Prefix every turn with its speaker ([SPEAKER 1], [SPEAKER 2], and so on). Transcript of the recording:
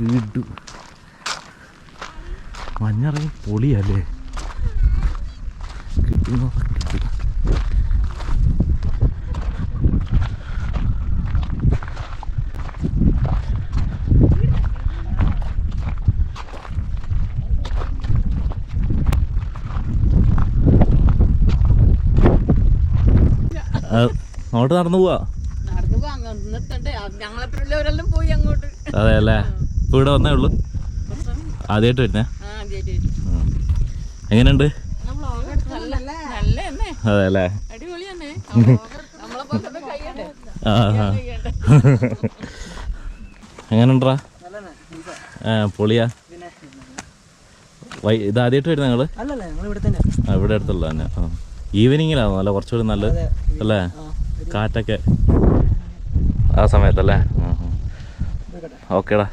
[SPEAKER 1] കിടു മഞ്ഞിറങ്ങി പൊളിയല്ലേ? കിട്ടുന്ന കിട്ടും. അങ്ങോട്ട് നടന്നു പോവാ?
[SPEAKER 2] ഞങ്ങളെപ്പോഴുള്ളവരെല്ലാം പോയി അങ്ങോട്ട്.
[SPEAKER 1] അതെ അല്ലേ ഇപ്പൊ ഇവിടെ വന്നേ ഉള്ളൂ. ആദ്യമായിട്ട് വരുന്നേ. എങ്ങനെയുണ്ട്? അതെ അല്ലേ
[SPEAKER 2] അടിപൊളി നമ്മളെ പോലെ കൈയ്യണ്ടേ?
[SPEAKER 1] ആ ആ. എങ്ങനെയുണ്ടാ? ആ പൊളിയാ. വൈ ഇത് ആദ്യമായിട്ട് വരുന്ന
[SPEAKER 3] ഞങ്ങൾ ഇവിടെ തന്നെ
[SPEAKER 1] ആ ഇവിടെ അടുത്തുള്ള തന്നെ. ഈവനിങ്ങിലാണ് ഈവനിങ്ങിലാണോ? നല്ല കുറച്ചുകൂടി നല്ലത് അല്ലേ? കാറ്റൊക്കെ ആ സമയത്തല്ലേ? ഓക്കേടാ.